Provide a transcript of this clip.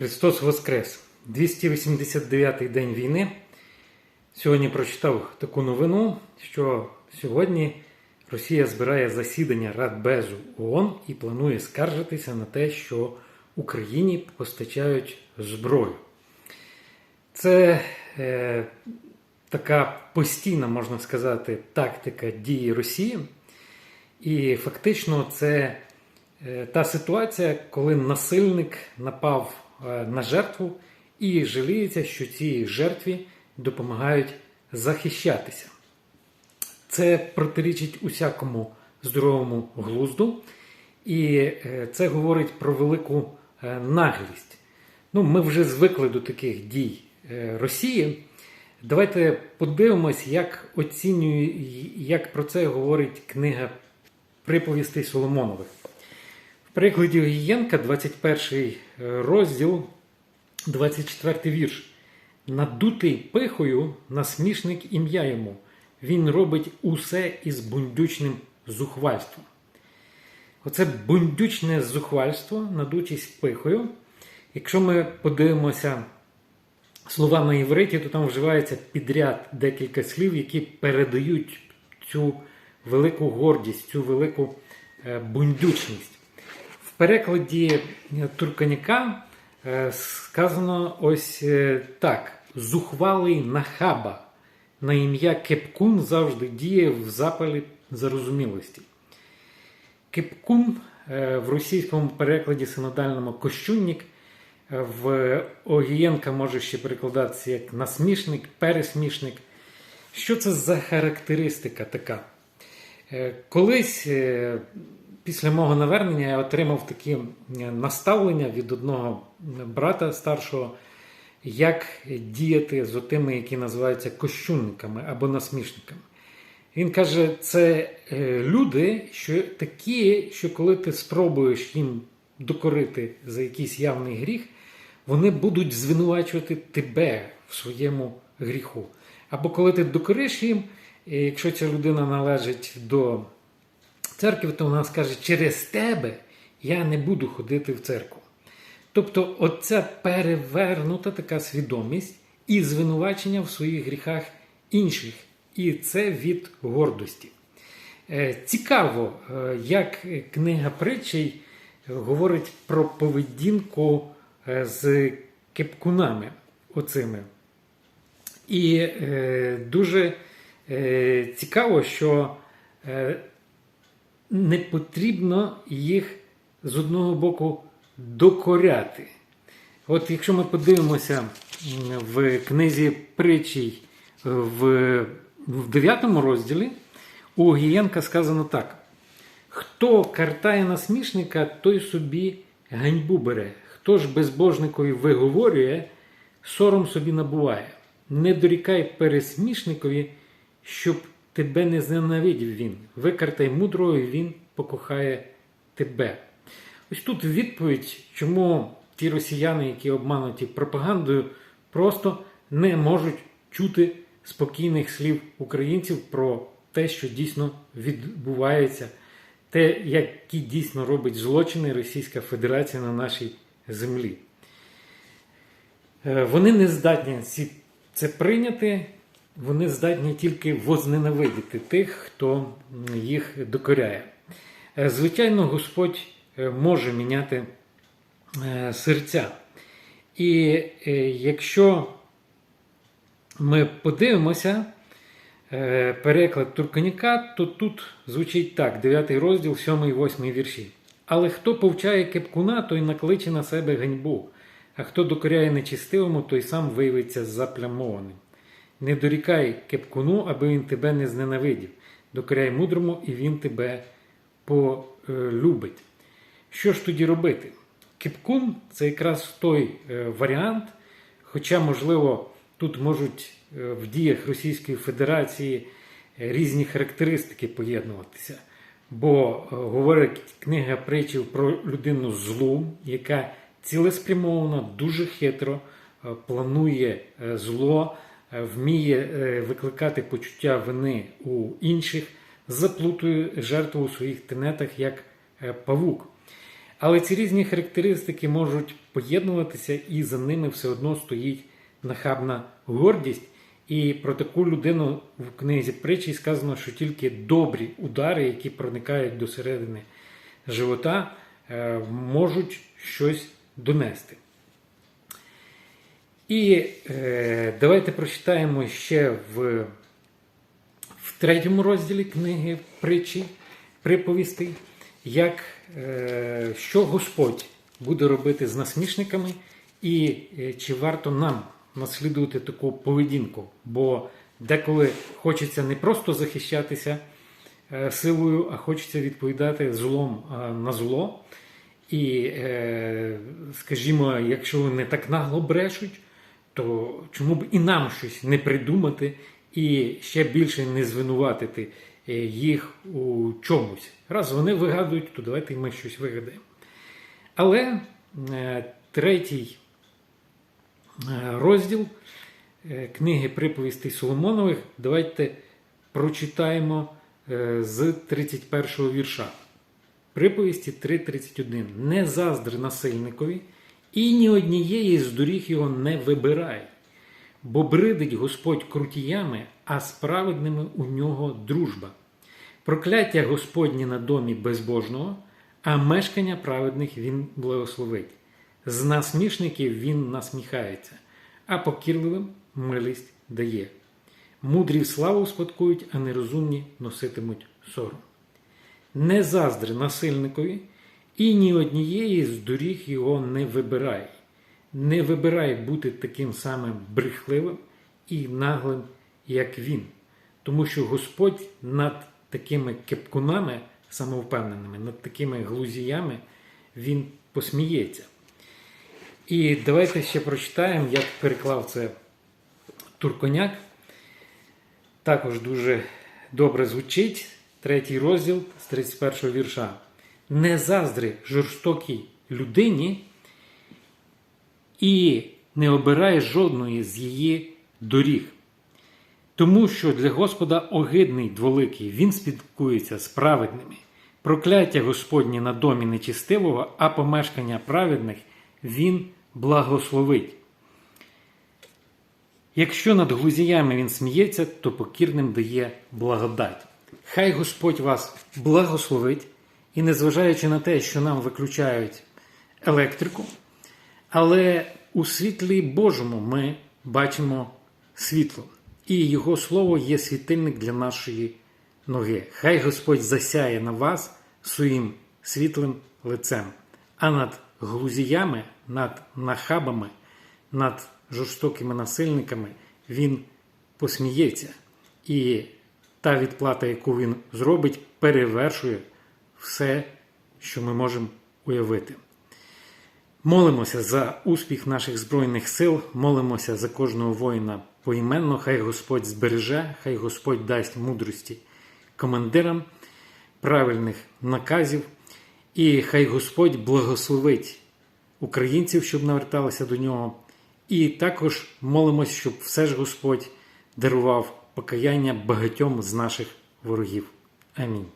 Христос Воскрес! 289-й день війни. Сьогодні прочитав таку новину, що сьогодні Росія збирає засідання Радбезу ООН і планує скаржитися на те, що Україні постачають зброю. Це е, така постійна, можна сказати, тактика дії Росії. І фактично це е, та ситуація, коли насильник напав на жертву і жаліється, що цій жертві допомагають захищатися. Це протирічить усякому здоровому глузду, і е, це говорить про велику е, наглість. Ну, ми вже звикли до таких дій е, Росії. Давайте подивимось, як оцінює, як про це говорить книга приповістей Соломонових. В перекладі Гієнка, 21 розділ, 24 вірш. Надутий пихою насмішник ім'я йому. Він робить усе із бундючним зухвальством. Оце бундючне зухвальство, надутість пихою. Якщо ми подивимося словами євриті, то там вживається підряд декілька слів, які передають цю велику гордість, цю велику е, бундючність. Перекладі Турканяка е, сказано ось е, так: зухвалий нахаба. На ім'я Кепкун завжди діє в запалі зарозумілості. Кепкун в російському перекладі синодальному кощунник, в Огієнка може ще перекладатися як насмішник, пересмішник. Що це за характеристика така? Колись після мого навернення я отримав такі наставлення від одного брата старшого, як діяти з отими, які називаються кощунниками або насмішниками. Він каже, це люди, що такі, що коли ти спробуєш їм докорити за якийсь явний гріх, вони будуть звинувачувати тебе в своєму гріху. Або коли ти докориш їм, якщо ця людина належить до церкви, то вона скаже, через тебе я не буду ходити в церкву. Тобто, оця перевернута така свідомість і звинувачення в своїх гріхах інших. І це від гордості. Цікаво, як книга притчей говорить про поведінку з кепкунами оцими. І е, дуже е, цікаво, що е, не потрібно їх з одного боку докоряти. От якщо ми подивимося в книзі притчій в, в 9 розділі, у Огієнка сказано так: хто картає насмішника, той собі ганьбу бере, хто ж безбожникові виговорює, сором собі набуває. Не дорікай пересмішникові, щоб тебе не зненавидів він. Викартай мудрого, і він покохає тебе. Ось тут відповідь, чому ті росіяни, які обмануті пропагандою, просто не можуть чути спокійних слів українців про те, що дійсно відбувається, те, які дійсно робить злочини Російська Федерація на нашій землі. Вони не здатні це прийняти, вони здатні тільки возненавидіти тих, хто їх докоряє. Звичайно, Господь може міняти серця. І якщо ми подивимося переклад Турканіка, то тут звучить так: 9 розділ, 7 і 8 вірші. Але хто повчає кепкуна, той накличе на себе ганьбу, а хто докоряє нечистивому, той сам виявиться заплямованим. Не дорікай кепкуну, аби він тебе не зненавидів. Докоряй мудрому, і він тебе полюбить. Що ж тоді робити? Кепкун це якраз той варіант, хоча, можливо, тут можуть в діях Російської Федерації різні характеристики поєднуватися. Бо говорить книга притчів про людину злу, яка цілеспрямовано, дуже хитро планує зло, вміє викликати почуття вини у інших, заплутує жертву у своїх тенетах як павук. Але ці різні характеристики можуть поєднуватися, і за ними все одно стоїть нахабна гордість. І про таку людину в книзі притчі сказано, що тільки добрі удари, які проникають до середини живота, е, можуть щось донести. І е, давайте прочитаємо ще в, в третьому розділі книги притчі, приповістей, як, е, що Господь буде робити з насмішниками, і е, чи варто нам наслідувати таку поведінку. Бо деколи хочеться не просто захищатися е, силою, а хочеться відповідати злом е, на зло. І, е, скажімо, якщо вони так нагло брешуть, то чому б і нам щось не придумати і ще більше не звинуватити е, їх у чомусь. Раз вони вигадують, то давайте ми щось вигадаємо. Але е, третій е, розділ книги приповістей Соломонових давайте прочитаємо з 31 вірша. Приповісті 3.31. Не заздри насильникові, і ні однієї з доріг його не вибирай, бо бридить Господь крутіями, а справедними у нього дружба. Прокляття Господнє на домі безбожного, а мешкання праведних він благословить. З насмішників він насміхається, а покірливим милість дає. Мудрі славу спадкують, а нерозумні носитимуть сором. Не заздри насильникові, і ні однієї з доріг його не вибирай. Не вибирай бути таким самим брехливим і наглим, як він. Тому що Господь над такими кепкунами самовпевненими, над такими глузіями, він посміється. І давайте ще прочитаємо, як переклав це Турконяк. Також дуже добре звучить. Третій розділ з 31 вірша. Не заздри жорстокій людині і не обирай жодної з її доріг. Тому що для Господа огидний дволикий, він спілкується з праведними. Прокляття Господнє на домі нечистивого, а помешкання праведних він благословить. Якщо над глузіями він сміється, то покірним дає благодать. Хай Господь вас благословить і, незважаючи на те, що нам виключають електрику, але у світлі Божому ми бачимо світло, і Його слово є світильник для нашої ноги. Хай Господь засяє на вас своїм світлим лицем, а над глузіями, над нахабами, над жорстокими насильниками Він посміється. І та відплата, яку він зробить, перевершує все, що ми можемо уявити. Молимося за успіх наших Збройних сил, молимося за кожного воїна поіменно. Хай Господь збереже, хай Господь дасть мудрості командирам, правильних наказів, і хай Господь благословить українців, щоб наверталися до нього. І також молимося, щоб все ж Господь дарував покаяння багатьом з наших ворогів. Амінь.